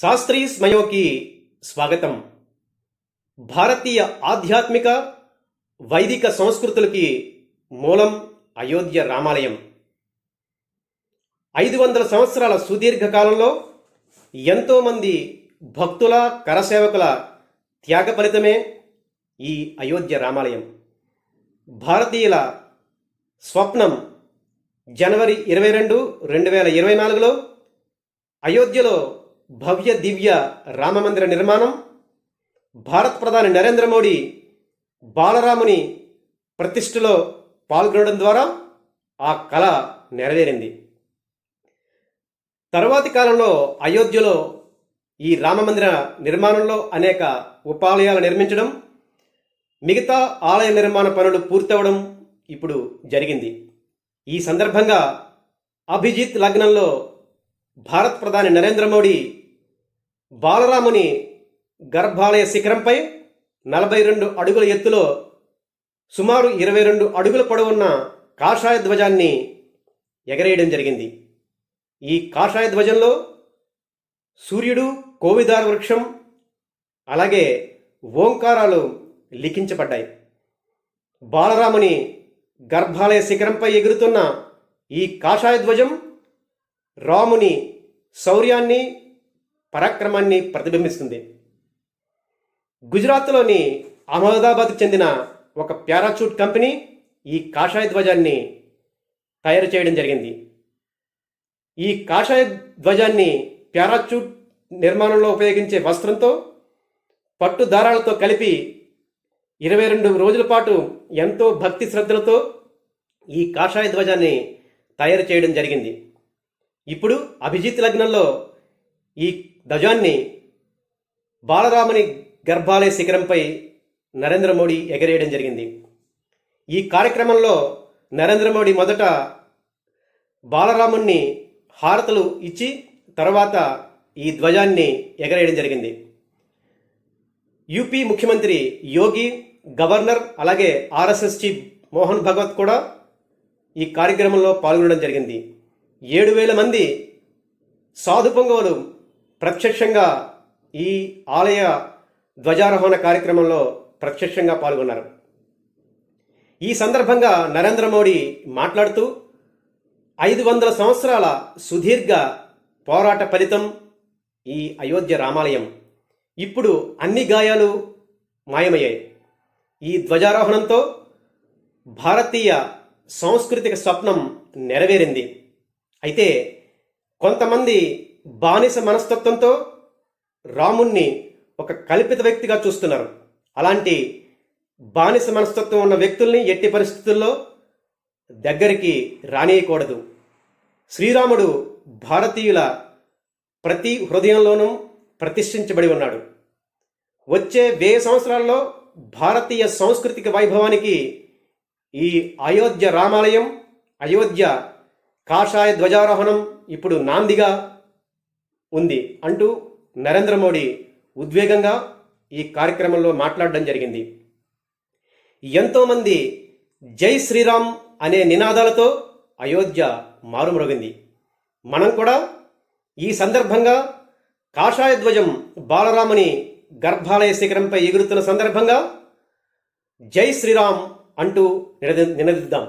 శాస్త్రీ స్మయోకి స్వాగతం. భారతీయ ఆధ్యాత్మిక వైదిక సంస్కృతులకి మూలం అయోధ్య రామాలయం. ఐదు వందల సంవత్సరాల సుదీర్ఘ కాలంలో ఎంతోమంది భక్తుల కరసేవకుల త్యాగ ఫలితమే ఈ అయోధ్య రామాలయం. భారతీయుల స్వప్నం జనవరి ఇరవై రెండు రెండు వేల ఇరవై నాలుగులో అయోధ్యలో భవ్య దివ్య రామమందిర నిర్మాణం భారత ప్రధాని నరేంద్ర మోడీ బాలరాముని ప్రతిష్ఠలో పాల్గొనడం ద్వారా ఆ కళ నెరవేరింది. తరువాతి కాలంలో అయోధ్యలో ఈ రామమందిర నిర్మాణంలో అనేక ఉపాలయాలు నిర్మించడం మిగతా ఆలయ నిర్మాణ పనులు పూర్తవడం ఇప్పుడు జరిగింది. ఈ సందర్భంగా అభిజిత్ లగ్నంలో భారత ప్రధాని నరేంద్ర మోడీ బాలరాముని గర్భాలయ శిఖరంపై నలభై రెండు అడుగుల ఎత్తులో సుమారు ఇరవై రెండు అడుగుల పొడవున్న కాషాయ ధ్వజాన్ని ఎగరేయడం జరిగింది. ఈ కాషాయ ధ్వజంలో సూర్యుడు కోవిదార వృక్షం అలాగే ఓంకారాలు లిఖించబడ్డాయి. బాలరాముని గర్భాలయ శిఖరంపై ఎగురుతున్న ఈ కాషాయ ధ్వజం రాముని శౌర్యాన్ని పరాక్రమాన్ని ప్రతిబింబిస్తుంది. గుజరాత్లోని అహ్మదాబాద్కు చెందిన ఒక పారాచూట్ కంపెనీ ఈ కాషాయ ధ్వజాన్ని తయారు చేయడం జరిగింది. ఈ కాషాయ ధ్వజాన్ని పారాచూట్ నిర్మాణంలో ఉపయోగించే వస్త్రంతో పట్టు దారాలతో కలిపి ఇరవై రెండు రోజుల పాటు ఎంతో భక్తి శ్రద్ధలతో ఈ కాషాయ ధ్వజాన్ని తయారు చేయడం జరిగింది. ఇప్పుడు అభిజిత్ లగ్నంలో ఈ ధ్వజాన్ని బాలరాముని గర్భాలయ శిఖరంపై నరేంద్ర మోడీ ఎగరేయడం జరిగింది. ఈ కార్యక్రమంలో నరేంద్ర మోడీ మొదట బాలరాముణ్ణి హారతలు ఇచ్చి తర్వాత ఈ ధ్వజాన్ని ఎగరేయడం జరిగింది. యూపీ ముఖ్యమంత్రి యోగి గవర్నర్ అలాగే ఆర్ఎస్ఎస్ చీఫ్ మోహన్ భగవత్ కూడా ఈ కార్యక్రమంలో పాల్గొనడం జరిగింది. ఏడు వేల మంది సాధు పొంగవలు ప్రత్యక్షంగా ఈ ఆలయ ధ్వజారోహణ కార్యక్రమంలో ప్రత్యక్షంగా పాల్గొన్నారు. ఈ సందర్భంగా నరేంద్ర మోడీ మాట్లాడుతూ ఐదు వందల సంవత్సరాల సుదీర్ఘ పోరాట ఫలితం ఈ అయోధ్య రామాలయం. ఇప్పుడు అన్ని గాయాలు మాయమయ్యాయి. ఈ ధ్వజారోహణంతో భారతీయ సాంస్కృతిక స్వప్నం నెరవేరింది. అయితే కొంతమంది బానిస మనస్తత్వంతో రాముణ్ణి ఒక కల్పిత వ్యక్తిగా చూస్తున్నారు. అలాంటి బానిస మనస్తత్వం ఉన్న వ్యక్తుల్ని ఎట్టి పరిస్థితుల్లో దగ్గరికి రానియకూడదు. శ్రీరాముడు భారతీయుల ప్రతి హృదయంలోనూ ప్రతిష్ఠించబడి ఉన్నాడు. వచ్చే వెయ్యి సంవత్సరాల్లో భారతీయ సాంస్కృతిక వైభవానికి ఈ అయోధ్య రామాలయం అయోధ్య కాషాయ ధ్వజారోహణం ఇప్పుడు నాందిగా ఉంది అంటూ నరేంద్ర మోడీ ఉద్వేగంగా ఈ కార్యక్రమంలో మాట్లాడడం జరిగింది. ఎంతోమంది జై శ్రీరామ్ అనే నినాదాలతో అయోధ్య మారుమ్రోగింది. మనం కూడా ఈ సందర్భంగా కాషాయ ధ్వజం బాలరాముని గర్భాలయ శిఖరంపై ఎగురుతున్న సందర్భంగా జై శ్రీరామ్ అంటూ నినదిద్దాం.